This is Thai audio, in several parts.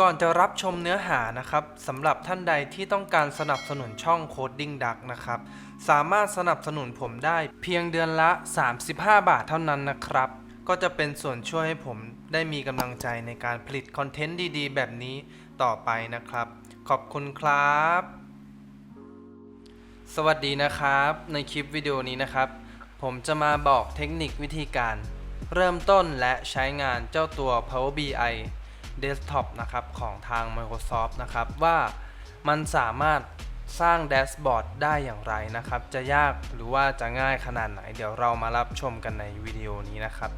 ก่อนจะรับชมเนื้อหานะครับสำหรับท่านใดที่ต้องการสนับสนุนช่อง Coding Duck นะครับ สามารถสนับสนุนผมได้เพียงเดือนละ 35 บาทเท่านั้นนะครับ ก็จะเป็นส่วนช่วยให้ผมได้มีกำลังใจในการผลิตคอนเทนต์ดีๆ แบบนี้ต่อไปนะครับ ขอบคุณครับ สวัสดีนะครับ ในคลิปวิดีโอนี้นะครับ ผมจะมาบอกเทคนิควิธีการ เริ่มต้นและใช้งานเจ้าตัว Power BI Desktop นะครับของทาง Microsoft นะครับว่ามันสามารถสร้างแดชบอร์ดได้อย่างไรนะครับ จะยากหรือว่าจะง่ายขนาดไหน เดี๋ยวเรามารับชมกันในวิดีโอนี้นะครับ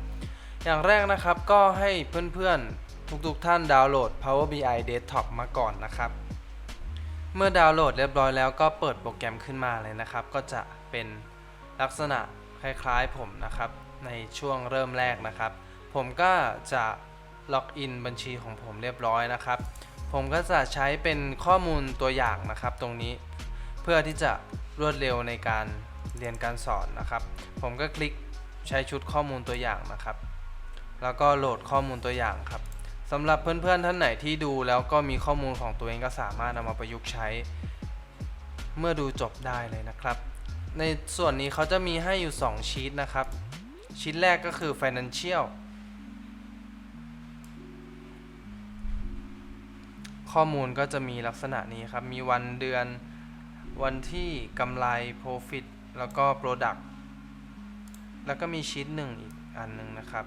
อย่างแรกนะครับก็ให้เพื่อนๆ ทุกๆท่านดาวน์โหลด Power BI Desktop มาก่อนนะครับ เมื่อดาวน์โหลดเรียบร้อยแล้วก็เปิดโปรแกรมขึ้นมาเลยนะครับ ก็จะเป็นลักษณะคล้ายๆผมนะครับ ในช่วงเริ่มแรกนะครับ ผมก็จะ ล็อกอินบัญชีของผมเรียบร้อยนะครับ ผมก็จะใช้เป็นข้อมูลตัวอย่างนะครับ ตรงนี้เพื่อที่จะรวดเร็วในการเรียนการสอนนะครับ ผมก็คลิกใช้ชุดข้อมูลตัวอย่างนะครับ แล้วก็โหลดข้อมูลตัวอย่างครับสำหรับเพื่อนๆท่านไหนที่ดูแล้วก็มีข้อมูลของตัวเองก็สามารถนำมาประยุกต์ใช้ เมื่อดูจบได้เลยนะครับ ในส่วนนี้เขาจะมีให้อยู่ 2 ชีตนะครับ ชีตแรกก็คือ financial ข้อมูลก็จะมีลักษณะนี้ครับ มีวันเดือนวันที่กำไร profit แล้วก็ product แล้วก็มีชีตหนึ่งอีกอันหนึ่งนะครับ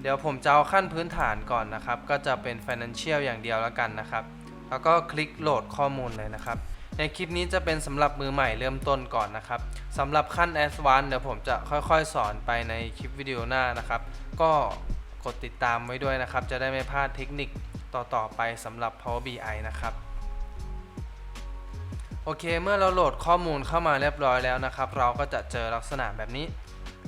เดี๋ยวผมจะเอาขั้นพื้นฐานก่อนนะครับ ก็จะเป็น financial อย่างเดียวแล้วกันนะครับ แล้วก็คลิกโหลดข้อมูลเลยนะครับ ในคลิปนี้จะเป็นสำหรับมือใหม่เริ่มต้นก่อนนะครับสำหรับขั้น Advanced เดี๋ยวผมจะค่อยๆ สอนไปในคลิปวิดีโอหน้านะครับ ก็กดติดตามไว้ด้วยนะครับ จะได้ไม่พลาดเทคนิค ต่อๆไปสำหรับ Power BI นะครับ โอเค เมื่อเราโหลดข้อมูลเข้ามาเรียบร้อยแล้วนะครับ เราก็จะเจอลักษณะแบบนี้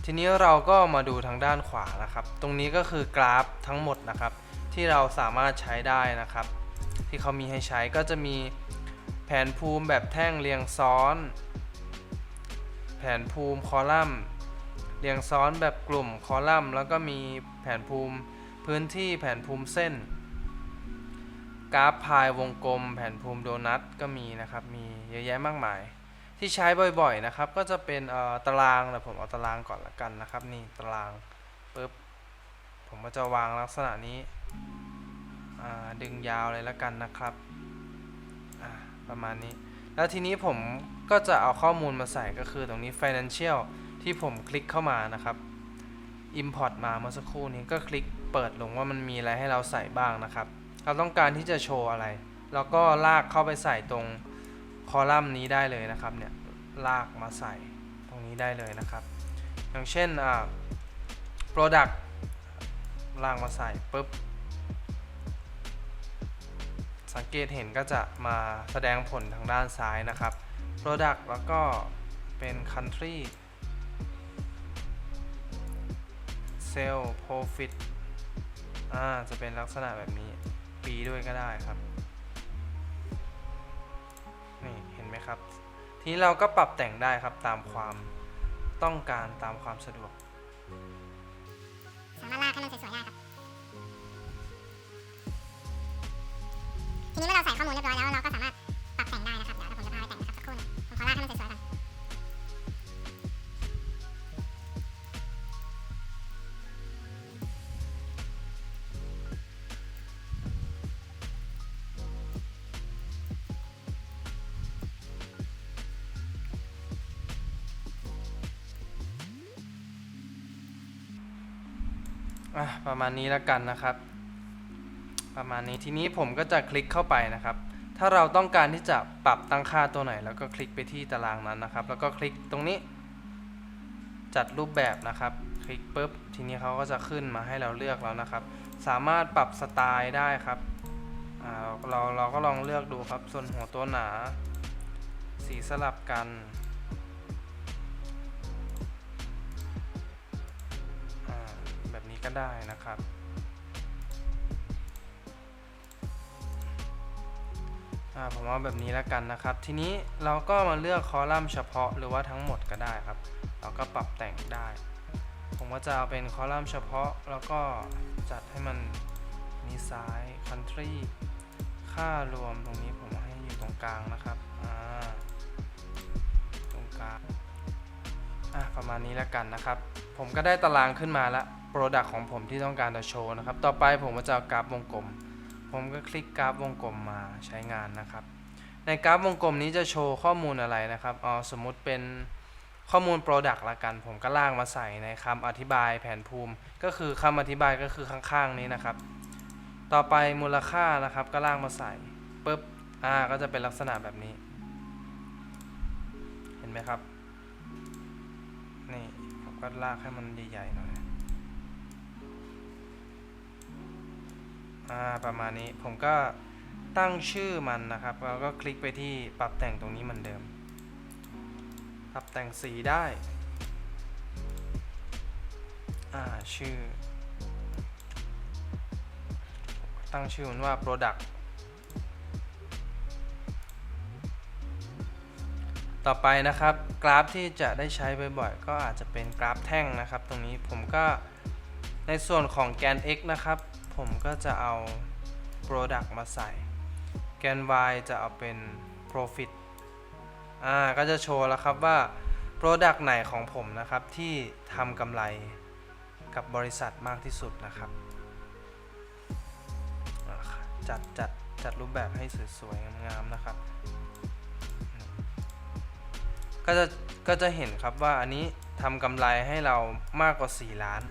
ทีนี้เราก็มาดูทางด้านขวานะครับ ตรงนี้ก็คือกราฟทั้งหมดนะครับ ที่เราสามารถใช้ได้นะครับ ที่เขามีให้ใช้ก็จะมีแผนภูมิแบบแท่งเรียงซ้อน แผนภูมิคอลัมน์เรียงซ้อนแบบกลุ่มคอลัมน์ แล้วก็มีแผนภูมิพื้นที่แผนภูมิเส้น กราฟพายวงกลม แผ่นภูมิโดนัทก็มีนะครับ มีเยอะแยะมากมาย ที่ใช้บ่อยๆนะครับ ก็จะเป็นตารางนะผมเอาตารางก่อนละกันนะครับ นี่ตารางปุ๊บผมก็จะวางลักษณะนี้ดึงยาวเลยละกันนะครับประมาณนี้ แล้วทีนี้ผมก็จะเอาข้อมูลมาใส่ก็คือตรงนี้ financial ที่ผมคลิกเข้ามานะครับ import มาเมื่อสักครู่นี้ก็คลิกเปิดลงว่ามันมีอะไรให้เราใส่บ้างนะครับ เราต้องการที่จะโชว์อะไรเราก็ลากเข้าไปใส่ตรงคอลัมน์นี้ได้เลยนะครับเนี่ยลากมาใส่ตรงนี้ได้เลยนะครับ อย่างเช่นอ่า product ลากมาใส่ปุ๊บสังเกตเห็นก็จะมาแสดงผลทางด้านซ้ายนะครับ product แล้วก็เป็น country sale profit อ่าจะเป็นลักษณะแบบนี้ ปีด้วยก็ได้ครับ นี่เห็นไหมครับ ทีนี้เราก็ปรับแต่งได้ครับตามความต้องการตามความสะดวก สามารถลากให้มันสวยๆได้ครับ ทีนี้เมื่อเราใส่ข้อมูลเรียบร้อยแล้วเราก็สามารถ ประมาณนี้แล้วกันนะครับ ประมาณนี้ทีนี้ผมก็จะคลิกเข้าไปนะครับ ถ้าเราต้องการที่จะปรับตั้งค่าตัวไหน แล้วก็คลิกไปที่ตารางนั้นนะครับ แล้วก็คลิกตรงนี้ จัดรูปแบบนะครับ คลิกปุ๊บทีนี้เขาก็จะขึ้นมาให้เราเลือกแล้วนะครับ สามารถปรับสไตล์ได้ครับอ่าเราเราก็ลองเลือกดูครับ ส่วนหัวตัวหนา สีสลับกัน ก็ได้นะครับ ผมเอาแบบนี้แล้วกันนะครับ ทีนี้เราก็มาเลือกคอลัมน์เฉพาะหรือว่าทั้งหมดก็ได้ครับ เราก็ปรับแต่งได้ ผมก็จะเอาเป็นคอลัมน์เฉพาะแล้วก็จัดให้มันนี่ซ้าย country ค่ารวมตรงนี้ผมให้อยู่ตรงกลางนะครับตรงกลางประมาณนี้แล้วกันนะครับ ผมก็ได้ตารางขึ้นมาแล้ว Product ของผมที่ต้องการจะโชว์นะครับ ต่อไปผมก็จะกราฟวงกลม ผมก็คลิกกราฟวงกลมมาใช้งานนะครับ ในกราฟวงกลมนี้จะโชว์ข้อมูลอะไรนะครับอ๋อสมมุติเป็นข้อมูล Product ละกัน ผมก็ลางมาใส่ในคำอธิบายแผนภูมิ ก็คือคำอธิบายก็คือข้างๆนี้นะครับ ต่อไปมูลค่านะครับ ก็ลางมาใส่ปุ๊บอ่าก็จะเป็นลักษณะแบบนี้ เห็นไหมครับ นี่ผมก็ลากให้มันใหญ่ๆหน่อย อ่าประมาณนี้ผมก็ตั้งชื่อมันนะครับ แล้วก็คลิกไปที่ปรับแต่งตรงนี้เหมือนเดิม ปรับแต่งสีได้อ่าชื่อ ตั้งชื่อมันว่า product ต่อไปนะครับกราฟที่จะได้ใช้บ่อยๆก็อาจจะเป็นกราฟแท่งนะครับ ตรงนี้ผมก็ในส่วนของแกน x นะครับ ผมก็จะเอา product มาใส่ แกน y จะเอาเป็น profit อ่าก็จะโชว์แล้วครับว่า product ไหนของผมนะครับที่ทำกำไรกับบริษัทมากที่สุดนะครับจัดจัดจัดรูปแบบให้สวยๆงามๆนะครับ ก็จะก็จะเห็นครับว่าอันนี้ทำกำไรให้เรามากกว่า 4 ล้าน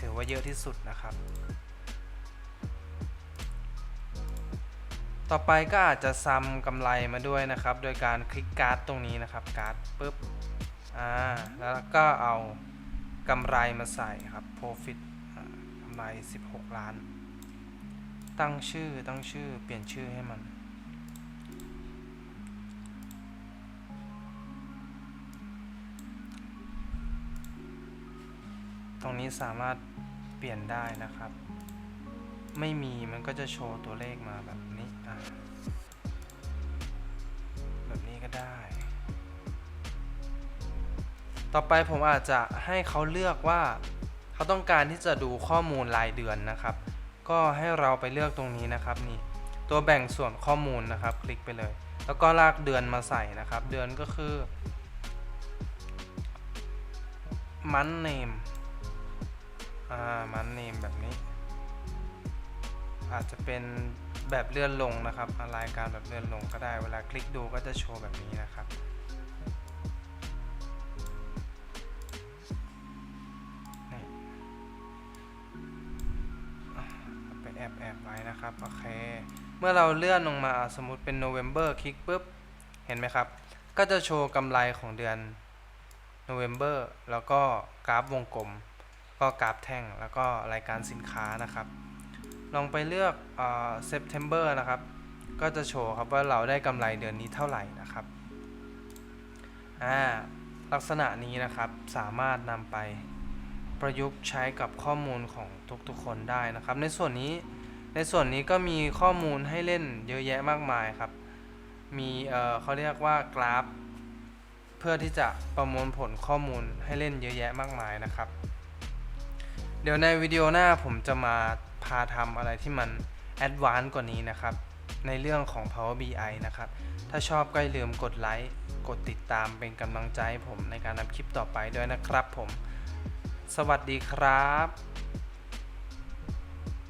ถือว่าเยอะที่สุดนะครับ ต่อไปก็อาจจะซ้ำกำไรมาด้วยนะครับ โดยการคลิกการ์ดตรงนี้นะครับการ์ดปุ๊บอ่าแล้วก็เอากำไรมาใส่ครับ profit กำไร 16 ล้าน ตั้งชื่อตั้งชื่อเปลี่ยนชื่อให้มัน ตรงนี้สามารถเปลี่ยนได้นะครับ ไม่มีมันก็จะโชว์ตัวเลขมาแบบ นะแบบนี้ก็ได้ ต่อไปผมอาจจะให้เขาเลือกว่าเขาต้องการที่จะดูข้อมูลรายเดือนนะครับ ก็ให้เราไปเลือกตรงนี้นะครับนี่ตัวแบ่งส่วนข้อมูลนะครับ คลิกไปเลย แล้วก็ลากเดือนมาใส่นะครับ เดือนก็คือมันเนมอ่ามันเนมแบบนี้ อาจจะเป็น แบบเลื่อนลงนะครับรายการแบบเลื่อนลงก็ได้ เวลาคลิกดูก็จะโชว์แบบนี้นะครับไปแอบแอบไว้นะครับ โอเค เมื่อเราเลื่อนลงมาสมมติเป็น November คลิกปุ๊บ เห็นไหมครับ ก็จะโชว์กำไรของเดือน November แล้วก็กราฟวงกลม ก็กราฟแท่ง แล้วก็รายการสินค้านะครับ ลองไปเลือกเอ่อ September นะครับ ก็จะโชว์ครับว่าเราได้กำไรเดือนนี้เท่าไหร่นะครับอ่าลักษณะนี้นะครับสามารถนำไปประยุกต์ใช้กับข้อมูลของทุกๆคนได้นะครับ ในส่วนนี้ในส่วนนี้ก็มีข้อมูลให้เล่นเยอะแยะมากมายครับ มีเอ่อเขาเรียกว่ากราฟ เพื่อที่จะประมวลผลข้อมูลให้เล่นเยอะแยะมากมายนะครับ เดี๋ยวในวิดีโอหน้าผมจะมา พาทำอะไรที่มันแอดวานซ์กว่านี้นะครับ ในเรื่องของ Power BI นะครับ ถ้าชอบก็อย่าลืมกดไลค์กดติดตามเป็นกำลังใจให้ผมในการทำคลิปต่อไปด้วยนะครับผม สวัสดีครับ